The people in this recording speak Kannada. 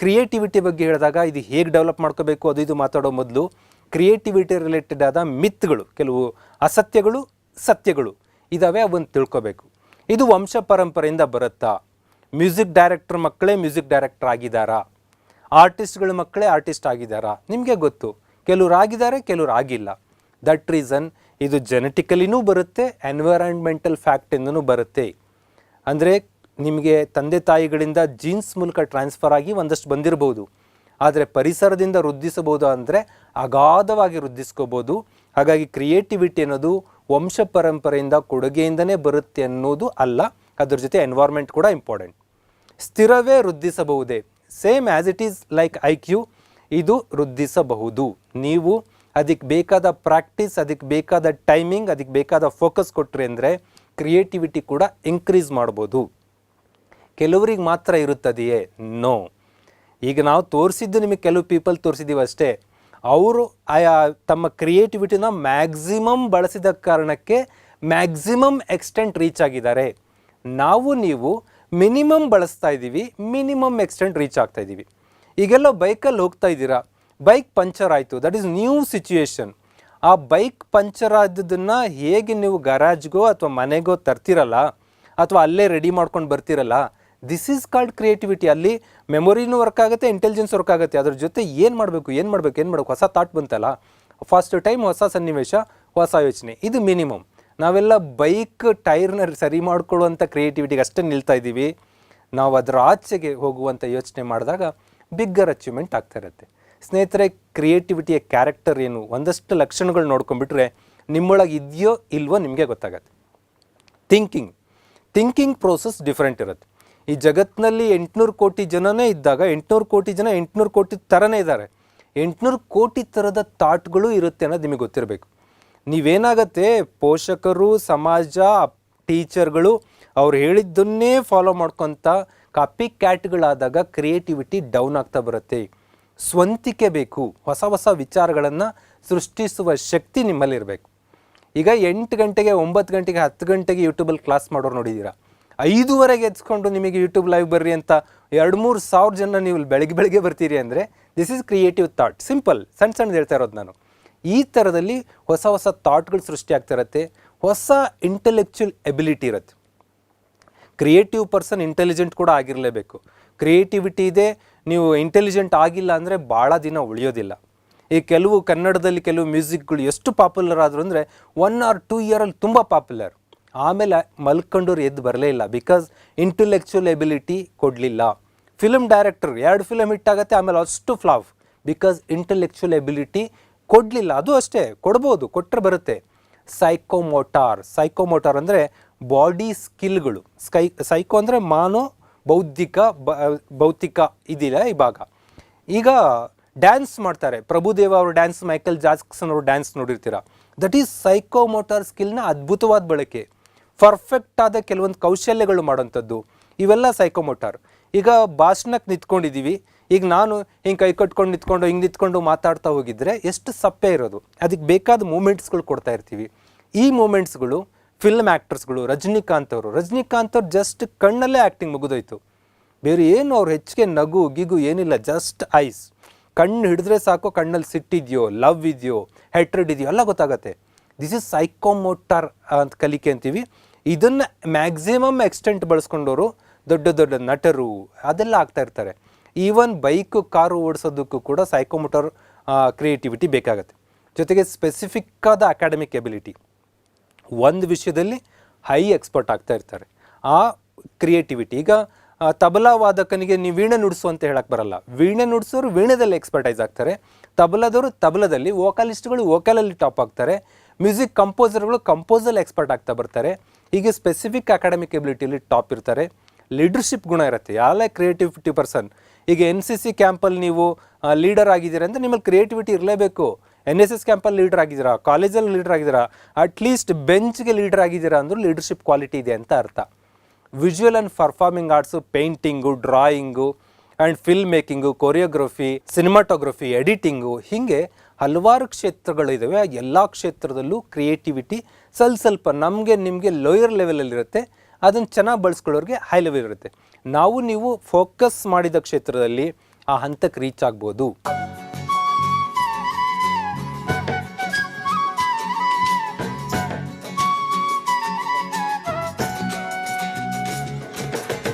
ಕ್ರಿಯೇಟಿವಿಟಿ ಬಗ್ಗೆ ಹೇಳಿದಾಗ ಇದು ಹೇಗೆ ಡೆವಲಪ್ ಮಾಡ್ಕೋಬೇಕು, ಅದು ಇದು ಮಾತಾಡೋ ಮೊದಲು ಕ್ರಿಯೇಟಿವಿಟಿ ರಿಲೇಟೆಡ್ ಆದ ಮಿತ್ಗಳು, ಕೆಲವು ಅಸತ್ಯಗಳು, ಸತ್ಯಗಳು ಇದಾವೆ, ಅವನ್ನ ತಿಳ್ಕೋಬೇಕು. ಇದು ವಂಶ ಪರಂಪರೆಯಿಂದ ಬರುತ್ತಾ? ಮ್ಯೂಸಿಕ್ ಡೈರೆಕ್ಟರ್ ಮಕ್ಕಳೇ ಮ್ಯೂಸಿಕ್ ಡೈರೆಕ್ಟರ್ ಆಗಿದ್ದಾರಾ? ಆರ್ಟಿಸ್ಟ್ಗಳ ಮಕ್ಕಳೇ ಆರ್ಟಿಸ್ಟ್ ಆಗಿದ್ದಾರಾ? ನಿಮಗೆ ಗೊತ್ತು. ಕೆಲವ್ರು ಆಗಿದ್ದಾರೆ, ಕೆಲವ್ರು ಆಗಿಲ್ಲ. ದಟ್ ರೀಸನ್ ಇದು ಜೆನೆಟಿಕಲಿನೂ ಬರುತ್ತೆ ಎನ್ವೈರಾನ್ಮೆಂಟಲ್ ಫ್ಯಾಕ್ಟಿಂದನೂ ಬರುತ್ತೆ. ಅಂದರೆ ನಿಮಗೆ ತಂದೆ ತಾಯಿಗಳಿಂದ ಜೀನ್ಸ್ ಮೂಲಕ ಟ್ರಾನ್ಸ್ಫರ್ ಆಗಿ ಒಂದಷ್ಟು ಬಂದಿರಬಹುದು ಆದರೆ ಪರಿಸರದಿಂದ ವೃದ್ಧಿಸಬಹುದು ಅಂದರೆ ಅಗಾಧವಾಗಿ ವೃದ್ಧಿಸ್ಕೋಬೋದು ಹಾಗಾಗಿ ಕ್ರಿಯೇಟಿವಿಟಿ ಅನ್ನೋದು ವಂಶ ಪರಂಪರೆಯಿಂದ ಕೊಡುಗೆಯಿಂದನೇ ಬರುತ್ತೆ ಅನ್ನೋದು ಅಲ್ಲ, ಅದ್ರ ಜೊತೆ ಎನ್ವೈರ್ಮೆಂಟ್ ಕೂಡ ಇಂಪಾರ್ಟೆಂಟ್ ಸ್ಥಿರವೇ ವೃದ್ಧಿಸಬಹುದೇ. Same as it is like I Q ಇದು ವೃದ್ಧಿಸಬಹುದು. ನೀವು ಅದಕ್ಕೆ ಬೇಕಾದ ಪ್ರಾಕ್ಟೀಸ್ ಅದಕ್ಕೆ ಬೇಕಾದ ಟೈಮಿಂಗ್ ಅದಕ್ಕೆ ಬೇಕಾದ ಫೋಕಸ್ ಕೊಟ್ಟರೆ ಅಂದರೆ ಕ್ರಿಯೇಟಿವಿಟಿ ಕೂಡ ಇನ್ಕ್ರೀಸ್ ಮಾಡ್ಬೋದು. ಕೆಲವರಿಗೆ ಮಾತ್ರ ಇರುತ್ತದೆಯೇ? ನೋ ಈಗ ನಾವು ತೋರಿಸಿದ್ದು ನಿಮಗೆ ಕೆಲವು ಪೀಪಲ್ ತೋರಿಸಿದ್ದೀವಿ ಅಷ್ಟೇ. ಅವರು ಆಯಾ ತಮ್ಮ ಕ್ರಿಯೇಟಿವಿಟಿನ ಮ್ಯಾಕ್ಸಿಮಮ್ ಬಳಸಿದ ಕಾರಣಕ್ಕೆ ಮ್ಯಾಕ್ಸಿಮಮ್ ಎಕ್ಸ್ಟೆಂಟ್ ರೀಚ್ ಆಗಿದ್ದಾರೆ. ನಾವು, ನೀವು ಮಿನಿಮಮ್ ಬಳಸ್ತಾ ಇದ್ದೀವಿ ಮಿನಿಮಮ್ ಎಕ್ಸ್ಟೆಂಟ್ ರೀಚ್ ಆಗ್ತಾ ಇದ್ದೀವಿ. ಈಗೆಲ್ಲ ಬೈಕಲ್ಲಿ ಹೋಗ್ತಾ ಇದ್ದೀರಾ? ಬೈಕ್ ಪಂಚರ್ ಆಯಿತು. ದಟ್ ಈಸ್ ನ್ಯೂ ಸಿಚುಯೇಷನ್ ಆ ಬೈಕ್ ಪಂಚರ್ ಆದದನ್ನು ಹೇಗೆ ನೀವು ಗರಾಜ್ಗೋ ಅಥವಾ ಮನೆಗೋ ತರ್ತಿರಲ್ಲ, ಅಥವಾ ಅಲ್ಲೇ ರೆಡಿ ಮಾಡ್ಕೊಂಡು ಬರ್ತಿರಲ್ಲ ದಿಸ್ ಈಸ್ ಕಾಲ್ಡ್ ಕ್ರಿಯೇಟಿವಿಟಿ ಅಲ್ಲಿ ಮೆಮೊರಿನೂ ವರ್ಕ್ ಆಗುತ್ತೆ ಇಂಟೆಲಿಜೆನ್ಸ್ ವರ್ಕ್ ಆಗುತ್ತೆ. ಅದ್ರ ಜೊತೆ ಏನು ಮಾಡಬೇಕು ಏನು ಮಾಡಬೇಕು ಏನು ಮಾಡಬೇಕು? ಹೊಸ ಥಾಟ್ ಬಂತಲ್ಲ? ಫಸ್ಟ್ ಟೈಮ್ ಹೊಸ ಸನ್ನಿವೇಶ, ಹೊಸ ಯೋಚನೆ. ಇದು ಮಿನಿಮಮ್ ನಾವೆಲ್ಲ ಬೈಕ್ ಟೈರ್ನ ಸರಿ ಮಾಡ್ಕೊಳ್ಳುವಂಥ ಕ್ರಿಯೇಟಿವಿಟಿಗೆ ಅಷ್ಟೇ ನಿಲ್ತಾ ಇದ್ದೀವಿ. ನಾವು ಅದರ ಆಚೆಗೆ ಹೋಗುವಂಥ ಯೋಚನೆ ಮಾಡಿದಾಗ ಬಿಗ್ಗರ್ ಅಚೀವ್ಮೆಂಟ್ ಆಗ್ತಾ ಇರುತ್ತೆ. ಸ್ನೇಹಿತರೆ ಕ್ರಿಯೇಟಿವಿಟಿಯ ಕ್ಯಾರೆಕ್ಟರ್ ಏನು? ಒಂದಷ್ಟು ಲಕ್ಷಣಗಳು ನೋಡ್ಕೊಂಡ್ಬಿಟ್ರೆ ನಿಮ್ಮೊಳಗೆ ಇದೆಯೋ ಇಲ್ವೋ ನಿಮಗೆ ಗೊತ್ತಾಗತ್ತೆ. ಥಿಂಕಿಂಗ್ ಥಿಂಕಿಂಗ್ ಪ್ರೋಸೆಸ್ ಡಿಫ್ರೆಂಟ್ ಇರುತ್ತೆ. ಈ ಜಗತ್ತಿನಲ್ಲಿ ಎಂಟುನೂರು ಕೋಟಿ ಜನನೇ ಇದ್ದಾಗ, ಎಂಟುನೂರು ಕೋಟಿ ಜನ ಎಂಟುನೂರು ಕೋಟಿ ಥರನೇ ಇದ್ದಾರೆ. ಎಂಟುನೂರು ಕೋಟಿ ಥರದ ಥಾಟ್ಗಳು ಇರುತ್ತೆ ಅನ್ನೋದು ನಿಮಗೆ ಗೊತ್ತಿರಬೇಕು. ನೀವೇನಾಗತ್ತೆ? ಪೋಷಕರು, ಸಮಾಜ ಟೀಚರ್ಗಳು ಅವ್ರು ಹೇಳಿದ್ದನ್ನೇ ಫಾಲೋ ಮಾಡ್ಕೊತ ಕಾಪಿ ಕ್ಯಾಟ್ಗಳಾದಾಗ ಕ್ರಿಯೇಟಿವಿಟಿ ಡೌನ್ ಆಗ್ತಾ ಬರುತ್ತೆ. ಸ್ವಂತಿಕೆ ಬೇಕು. ಹೊಸ ಹೊಸ ವಿಚಾರಗಳನ್ನು ಸೃಷ್ಟಿಸುವ ಶಕ್ತಿ ನಿಮ್ಮಲ್ಲಿರಬೇಕು. ಈಗ ಎಂಟು ಗಂಟೆಗೆ ಒಂಬತ್ತು ಗಂಟೆಗೆ ಹತ್ತು ಗಂಟೆಗೆ ಯೂಟ್ಯೂಬಲ್ಲಿ ಕ್ಲಾಸ್ ಮಾಡೋರು ನೋಡಿದ್ದೀರಾ? ಐದುವರೆಗೆ ಎತ್ಸ್ಕೊಂಡು ನಿಮಗೆ ಯೂಟ್ಯೂಬ್ ಲೈವ್ ಬರ್ರಿ ಅಂತ ಎರಡು ಮೂರು ಸಾವಿರ ಜನ ನೀವು ಬೆಳಗ್ಗೆ ಬೆಳಗ್ಗೆ ಬರ್ತೀರಿ ಅಂದರೆ this is creative thought simple ಸಣ್ಣ ಸಣ್ಣದು ಹೇಳ್ತಾ ಇರೋದು ನಾನು. ಈ ಥರದಲ್ಲಿ ಹೊಸ ಹೊಸ ಥಾಟ್ಗಳು ಸೃಷ್ಟಿ ಆಗ್ತಾ ಇರುತ್ತೆ. ಹೊಸ ಇಂಟೆಲೆಕ್ಚುಯಲ್ ಎಬಿಲಿಟಿ ಇರುತ್ತೆ. ಕ್ರಿಯೇಟಿವ್ ಪರ್ಸನ್ ಇಂಟೆಲಿಜೆಂಟ್ ಕೂಡ ಆಗಿರಲೇಬೇಕು. ಕ್ರಿಯೇಟಿವಿಟಿ ಇದೆ, ನೀವು ಇಂಟೆಲಿಜೆಂಟ್ ಆಗಿಲ್ಲ ಅಂದರೆ ಭಾಳ ದಿನ ಉಳಿಯೋದಿಲ್ಲ. ಈ ಕೆಲವು ಕನ್ನಡದಲ್ಲಿ ಕೆಲವು ಮ್ಯೂಸಿಕ್ಗಳು ಎಷ್ಟು ಪಾಪ್ಯುಲರ್ ಆದರು ಅಂದರೆ ಒನ್ ಆರ್ ಟೂ ಇಯರಲ್ಲಿ ತುಂಬ ಪಾಪ್ಯುಲರ್ ಆಮೇಲೆ ಮಲ್ಕೊಂಡವ್ರು ಎದ್ದು ಬರಲೇ ಇಲ್ಲ ಬಿಕಾಸ್ ಇಂಟಲೆಕ್ಚುಯಲ್ ಎಬಿಲಿಟಿ ಕೊಡಲಿಲ್ಲ. ಫಿಲಮ್ ಡೈರೆಕ್ಟರ್ ಎರಡು ಫಿಲಮ್ ಹಿಟ್ ಆಗುತ್ತೆ, ಆಮೇಲೆ ಅಷ್ಟು ಫ್ಲಾಪ್ ಬಿಕಾಸ್ ಇಂಟೆಲೆಕ್ಚುಯಲ್ ಎಬಿಲಿಟಿ ಕೊಡಲಿಲ್ಲ. ಅದು ಅಷ್ಟೇ, ಕೊಡ್ಬೋದು ಕೊಟ್ಟರೆ ಬರುತ್ತೆ. ಸೈಕೋಮೋಟಾರ್ ಸೈಕೋಮೋಟಾರ್ ಅಂದರೆ ಬಾಡಿ ಸ್ಕಿಲ್ಗಳು ಸ್ಕೈ ಸೈಕೋ ಅಂದರೆ ಮಾನೋ, ಬೌದ್ಧಿಕ ಭೌತಿಕ ಇದಿಲ್ಲ ಈ ಭಾಗ. ಈಗ ಡ್ಯಾನ್ಸ್ ಮಾಡ್ತಾರೆ. ಪ್ರಭುದೇವ ಅವರು ಡ್ಯಾನ್ಸ್ ಮೈಕಲ್ ಜಾಕ್ಸನ್ ಅವರು ಡ್ಯಾನ್ಸ್ ನೋಡಿರ್ತೀರ. ದಟ್ ಈಸ್ ಸೈಕೋಮೋಟಾರ್ ಸ್ಕಿಲ್ನ ಅದ್ಭುತವಾದ ಬಳಕೆ. ಪರ್ಫೆಕ್ಟ್ ಆದ ಕೆಲವೊಂದು ಕೌಶಲ್ಯಗಳು ಮಾಡೋಂಥದ್ದು ಇವೆಲ್ಲ ಸೈಕೋಮೋಟಾರ್ ಈಗ ಭಾಷಣಕ್ಕೆ ನಿಂತ್ಕೊಂಡಿದ್ದೀವಿ ಈಗ ನಾನು ಹಿಂಗೆ ಕೈ ಕಟ್ಕೊಂಡು ನಿಂತ್ಕೊಂಡು, ಹಿಂಗೆ ನಿಂತ್ಕೊಂಡು ಮಾತಾಡ್ತಾ ಹೋಗಿದ್ರೆ ಎಷ್ಟು ಸಪ್ಪೆ ಇರೋದು. ಅದಕ್ಕೆ ಬೇಕಾದ ಮೂಮೆಂಟ್ಸ್ಗಳು ಕೊಡ್ತಾ ಇರ್ತೀವಿ. ಈ ಮೂಮೆಂಟ್ಸ್ಗಳು ಫಿಲ್ಮ್ ಆ್ಯಕ್ಟರ್ಸ್ಗಳು ರಜನಿಕಾಂತ್ ಅವರು. ರಜನಿಕಾಂತ್ ಅವ್ರು ಜಸ್ಟ್ ಕಣ್ಣಲ್ಲೇ ಆ್ಯಕ್ಟಿಂಗ್ ಮುಗಿದೋಯ್ತು. ಬೇರೆ ಏನು ಅವ್ರು ಹೆಚ್ಚಿಗೆ ನಗು, ಗಿಗು ಏನಿಲ್ಲ ಜಸ್ಟ್ ಐಸ್ ಕಣ್ಣು ಹಿಡಿದ್ರೆ ಸಾಕು ಕಣ್ಣಲ್ಲಿ ಸಿಟ್ಟಿದೆಯೋ ಲವ್ ಇದೆಯೋ ಹೆಟ್ರೆಡ್ ಇದೆಯೋ, ಎಲ್ಲ ಗೊತ್ತಾಗತ್ತೆ. ದಿಸ್ ಇಸ್ ಸೈಕೋಮೋಟಾರ್ ಅಂತ ಕಲಿಕೆ ಅಂತೀವಿ. ಇದನ್ನು ಮ್ಯಾಕ್ಸಿಮಮ್ ಎಕ್ಸ್ಟೆಂಟ್ ಬಳಸ್ಕೊಂಡವರು ದೊಡ್ಡ ದೊಡ್ಡ ನಟರು ಅದೆಲ್ಲ ಆಗ್ತಾ ಇರ್ತಾರೆ. ಈವನ್ ಬೈಕು ಕಾರು ಓಡಿಸೋದಕ್ಕೂ ಕೂಡ ಸೈಕೋಮೋಟರ್ ಕ್ರಿಯೇಟಿವಿಟಿ ಬೇಕಾಗುತ್ತೆ. ಜೊತೆಗೆ ಸ್ಪೆಸಿಫಿಕ್ ಆದ ಅಕಾಡೆಮಿಕ್ ಎಬಿಲಿಟಿ ಒಂದು ವಿಷಯದಲ್ಲಿ ಹೈ ಎಕ್ಸ್ಪರ್ಟ್ ಆಗ್ತಾ ಇರ್ತಾರೆ. ಆ ಕ್ರಿಯೇಟಿವಿಟಿ ಈಗ ತಬಲಾ ವಾದಕನಿಗೆ ನೀವು ವೀಣೆ ನುಡಿಸು ಅಂತ ಹೇಳಕ್ಕೆ ಬರಲ್ಲ. ವೀಣೆ ನುಡಿಸೋರು ವೀಣೆದಲ್ಲಿ ಎಕ್ಸ್ಪರ್ಟೈಸ್ ಆಗ್ತಾರೆ. ತಬಲದವರು ತಬಲದಲ್ಲಿ ವೋಕಲಿಸ್ಟ್ಗಳು ವೋಕಲಲ್ಲಿ ಟಾಪ್ ಆಗ್ತಾರೆ. ಮ್ಯೂಸಿಕ್ ಕಂಪೋಸರ್ಗಳು ಕಂಪೋಸಲ್ಲಿ ಎಕ್ಸ್ಪರ್ಟ್ ಆಗ್ತಾ ಬರ್ತಾರೆ. ಹೀಗೆ ಸ್ಪೆಸಿಫಿಕ್ ಅಕಾಡೆಮಿಕ್ ಎಬಿಲಿಟಿಲಿ ಟಾಪ್ ಇರ್ತಾರೆ. ಲೀಡರ್ಶಿಪ್ ಗುಣ ಇರುತ್ತೆ. ಯಾರೇ ಕ್ರಿಯೇಟಿವಿಟಿ ಪರ್ಸನ್ ಈಗ ಎನ್ ಸಿ ಸಿ ಕ್ಯಾಂಪಲ್ಲಿ ನೀವು ಲೀಡರ್ ಆಗಿದ್ದೀರಾ ಅಂದರೆ ನಿಮ್ಮಲ್ಲಿ ಕ್ರಿಯೇಟಿವಿಟಿ ಇರಲೇಬೇಕು. ಎನ್ ಎಸ್ ಎಸ್ ಕ್ಯಾಂಪಲ್ಲಿ ಲೀಡರ್ ಆಗಿದ್ದೀರಾ? ಕಾಲೇಜಲ್ಲಿ ಲೀಡರ್ ಆಗಿದ್ದೀರಾ? ಅಟ್ಲೀಸ್ಟ್ ಬೆಂಚ್ಗೆ ಲೀಡರ್ ಆಗಿದ್ದೀರಾ ಅಂದರೂ ಲೀಡರ್ಶಿಪ್ ಕ್ವಾಲಿಟಿ ಇದೆ ಅಂತ ಅರ್ಥ. Visual and performing arts painting drawing and film making choreography cinematography editing ಹೀಗೆ ಹಲವಾರು ಕ್ಷೇತ್ರಗಳಿದ್ದಾವೆ ಎಲ್ಲ ಕ್ಷೇತ್ರದಲ್ಲೂ ಕ್ರಿಯೇಟಿವಿಟಿ ಸ್ವಲ್ಪ ಸ್ವಲ್ಪ ನಮಗೆ ನಿಮಗೆ ಲೋಯರ್ ಲೆವೆಲಲ್ಲಿರುತ್ತೆ ಅದನ್ನು ಚೆನ್ನಾಗಿ ಬಳಸ್ಕೊಳ್ಳೋರಿಗೆ ಹೈ ಲೆವೆಲ್ ಇರುತ್ತೆ. ನಾವು ನೀವು ಫೋಕಸ್ ಮಾಡಿದ ಕ್ಷೇತ್ರದಲ್ಲಿ ಆ ಹಂತಕ್ಕೆ ರೀಚ್ ಆಗ್ಬೋದು.